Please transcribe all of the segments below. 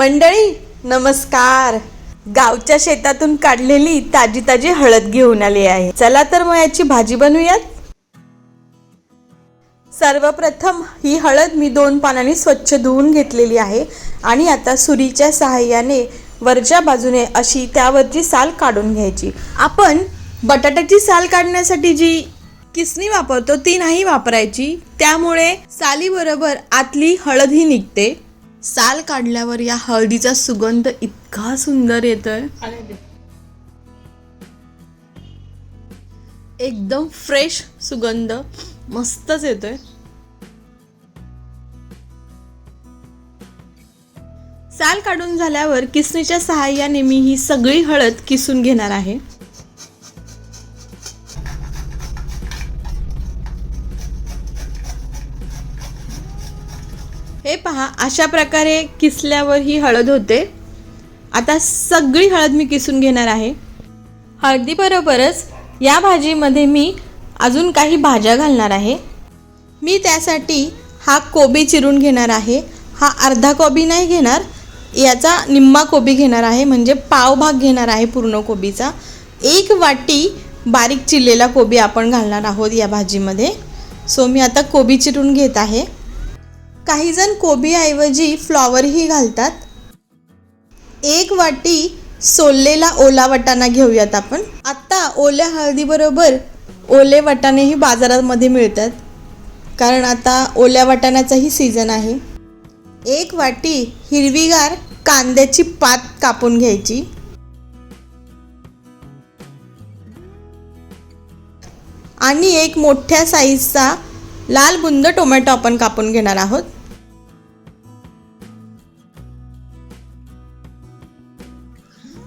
मंडळी नमस्कार. गावच्या शेतातून काढलेली ताजी ताजी हळद घेऊन आली आहे. चला तर मग याची भाजी बनवूयात. सर्वप्रथम ही हळद मी दोन पानांनी स्वच्छ धुवून घेतलेली आहे आणि आता सुरीच्या सहाय्याने वरच्या बाजूने अशी त्यावरची साल काढून घ्यायची. आपण बटाट्याची साल काढण्यासाठी जी किसणी वापरतो ती नाही वापरायची. त्यामुळे सालीबरोबर आतली हळद ही निघते. साल काढल्यावर या हळदीचा सुगंध इतका सुंदर येतोय. एकदम फ्रेश सुगंध मस्तच येतोय. साल काढून झाल्यावर किसणीच्या सहाय्याने मी ही सगळी हळद किसून घेणार आहे. हे पहा अशा प्रकारे किसल्यावर ही हळद होते. आता सगळी हळद मी किसून घेणार आहे. हळदीबरोबरच या भाजीमध्ये मी अजून काही भाज्या घालणार आहे. मी त्यासाठी हा कोबी चिरून घेणार आहे. हा अर्धा कोबी नाही घेणार याचा निम्मा कोबी घेणार आहे म्हणजे पाव भाग घेणार आहे पूर्ण कोबीचा. एक वाटी बारीक चिरलेला कोबी आपण घालणार आहोत या भाजीमध्ये. सो मी आता कोबी चिरून घेत आहे. काहीजण कोबीऐवजी फ्लॉवरही घालतात. एक वाटी सोललेला ओला वटाणा घेऊयात आपण. आत्ता ओल्या हळदीबरोबर ओले वाटाणेही बाजारामध्ये मिळतात. कारण आता ओल्या वाटाण्याचाही सीझन आहे. एक वाटी हिरवीगार कांद्याची पात कापून घ्यायची. आणि एक मोठ्या साईजचा लाल बुंद टोमॅटो आपण कापून घेणार आहोत.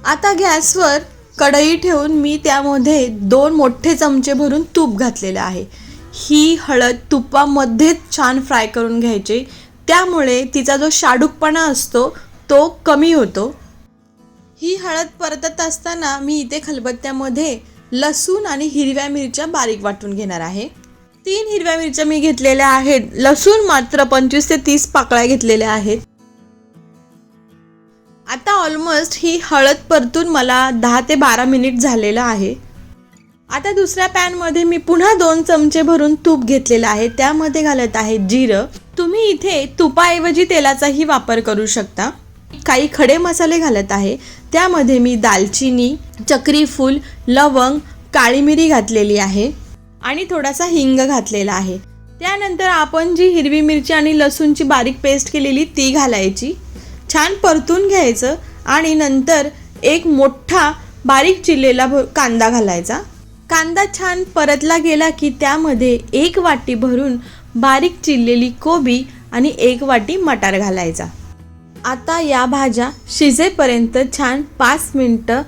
आता गॅसवर कढई ठेवून मी त्यामध्ये दोन मोठे चमचे भरून तूप घातलेलं आहे. ही हळद तुपामध्येच छान फ्राय करून घ्यायची. त्यामुळे तिचा जो शाडूकपणा असतो तो कमी होतो. ही हळद परतत असताना मी इथे खलबत्त्यामध्ये लसूण आणि हिरव्या मिरच्या बारीक वाटून घेणार आहे. तीन हिरव्या मिरच्या मी घेतलेल्या आहेत. लसूण मात्र पंचवीस ते तीस पाकळ्या घेतलेल्या आहेत. आता ऑलमोस्ट ही हळद परतून मला दहा ते बारा मिनिट झालेलं आहे. आता दुसऱ्या पॅनमध्ये मी पुन्हा दोन चमचे भरून तूप घेतलेलं आहे. त्यामध्ये घालत आहे जिरं. तुम्ही इथे तुपाऐवजी तेलाचाही वापर करू शकता. काही खडे मसाले घालत आहे. त्यामध्ये मी दालचिनी चक्रीफूल लवंग काळी मिरी घातलेली आहे आणि थोडासा हिंग घातलेला आहे. त्यानंतर आपण जी हिरवी मिरची आणि लसूणची बारीक पेस्ट केलेली ती घालायची. छान परतून घ्यायचं आणि नंतर एक मोठा बारीक चिरलेला भ कांदा घालायचा. कांदा छान परतला गेला की त्यामध्ये एक वाटी भरून बारीक चिरलेली कोबी आणि एक वाटी मटार घालायचा. आता या भाज्या शिजेपर्यंत छान पाच मिनटं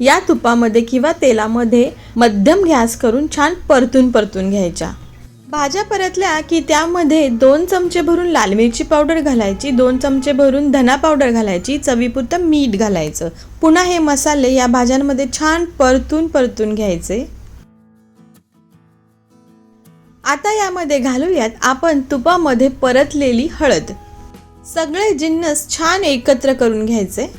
या तुपामध्ये किंवा तेलामध्ये मध्यम गॅस करून छान परतून परतून घ्यायच्या. भाज्या परतल्या की त्यामध्ये दोन चमचे भरून लाल मिरची पावडर घालायची दोन चमचे भरून धना पावडर घालायची चवीपुरतं मीठ घालायचं. पुन्हा हे मसाले या भाज्यांमध्ये छान परतून परतून घ्यायचे. आता यामध्ये घालूयात आपण तुपामध्ये परतलेली हळद. सगळे जिन्नस छान एकत्र करून घ्यायचे.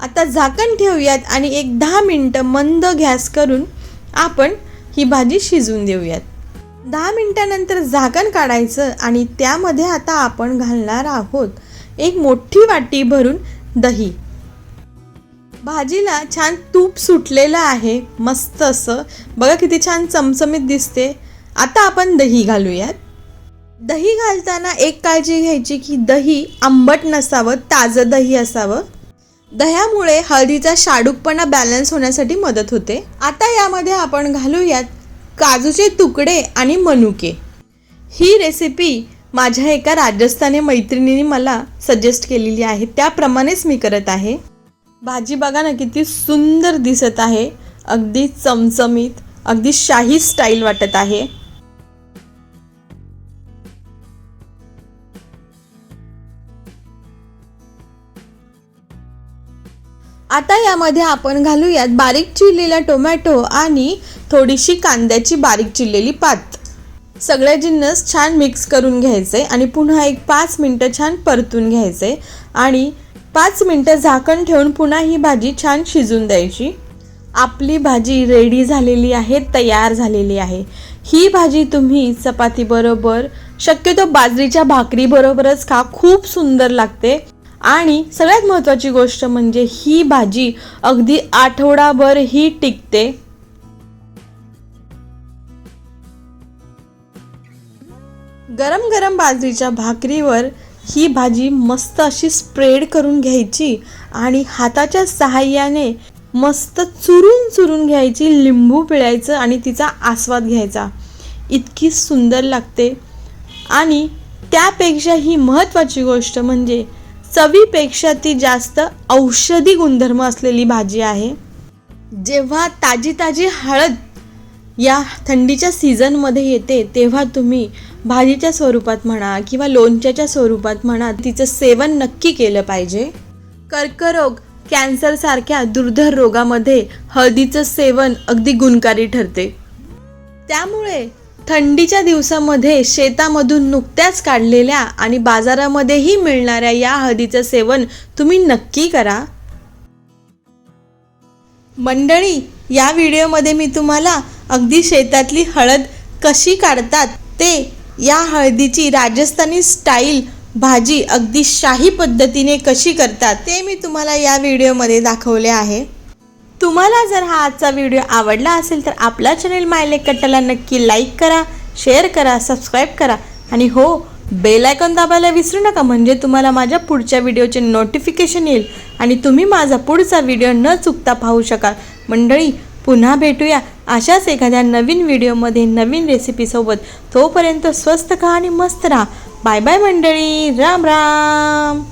आता झाकण ठेवूयात आणि एक दहा मिनटं मंद गॅस करून आपण ही भाजी शिजवून देऊयात. दहा मिनटानंतर झाकण काढायचं आणि त्यामध्ये आता आपण घालणार आहोत एक मोठी वाटी भरून दही. भाजीला छान तूप सुटलेलं आहे मस्त असं. बघा किती छान चमचमीत दिसते. आता आपण दही घालूयात. दही घालताना एक काळजी घ्यायची की दही आंबट नसावं ताजं दही असावं. दह्यामुळे हळदीचा शाडूकपणा बॅलन्स होण्यासाठी मदत होते. आता यामध्ये आपण घालूयात काजूचे तुकडे आणि मनुके. ही रेसिपी माझ्या एका राजस्थानी मैत्रिणीने मला सजेस्ट केलेली आहे. त्याप्रमाणेच मी करत आहे. भाजी बघा ना किती सुंदर दिसत आहे. अगदी चमचमीत अगदी शाही स्टाईल वाटत आहे. आता यामध्ये आपण घालूयात बारीक चिरलेला टोमॅटो आणि थोडीशी कांद्याची बारीक चिरलेली पात. सगळे जिन्नस छान मिक्स करून घ्यायचे आणि पुन्हा एक पाच मिनटं छान परतून घ्यायचे आणि पाच मिनटं झाकण ठेवून पुन्हा ही भाजी छान शिजून द्यायची. आपली भाजी रेडी झालेली आहे तयार झालेली आहे. ही भाजी तुम्ही चपातीबरोबर शक्यतो बाजरीच्या भाकरीबरोबरच खा खूप सुंदर लागते. आणि सगळ्यात महत्त्वाची गोष्ट म्हणजे ही भाजी अगदी आठवडाभर ही टिकते. गरम गरम बाजरीच्या भाकरीवर ही भाजी मस्त अशी स्प्रेड करून घ्यायची आणि हाताच्या सहाय्याने मस्त चुरून चुरून घ्यायची लिंबू पिळायचं आणि तिचा आस्वाद घ्यायचा. इतकी सुंदर लागते. आणि त्यापेक्षा ही महत्त्वाची गोष्ट म्हणजे चवीपेक्षा ती जास्त औषधी गुणधर्म असलेली भाजी आहे. जेव्हा ताजी ताजी हळद या थंडीच्या सीझनमध्ये येते तेव्हा तुम्ही भाजीच्या स्वरूपात म्हणा किंवा लोणच्याच्या स्वरूपात म्हणा तिचं सेवन नक्की केलं पाहिजे. कर्करोग कॅन्सरसारख्या दुर्धर रोगामध्ये हळदीचं सेवन अगदी गुणकारी ठरते. त्यामुळे थंडीच्या दिवसामध्ये शेतामधून नुकत्याच काढलेल्या आणि बाजारामध्येही मिळणाऱ्या या हळदीचं सेवन तुम्ही नक्की करा. मंडळी या व्हिडिओमध्ये मी तुम्हाला अगदी शेतातली हळद कशी काढतात ते या हळदीची राजस्थानी स्टाईल भाजी अगदी शाही पद्धतीने कशी करतात ते मी तुम्हाला या व्हिडिओमध्ये दाखवले आहे. तुम्हाला जर हा आजचा व्हिडिओ आवडला असेल तर आपला चॅनल मायलेक कट्टाला नक्की लाईक करा शेअर करा सबस्क्राईब करा. आणि हो बेल आयकॉन दाबायला विसरू नका म्हणजे तुम्हाला माझ्या पुढच्या व्हिडिओचे नोटिफिकेशन येईल. आणि तुम्ही माझा पुढचा व्हिडिओ न चुकता पाहू शकाल. मंडळी पुन्हा भेटूया अशाच एखाद्या नवीन व्हिडिओमध्ये नवीन रेसिपीसोबत तोपर्यंत स्वस्त खा आणि मस्त राहा. बाय बाय मंडळी. राम राम.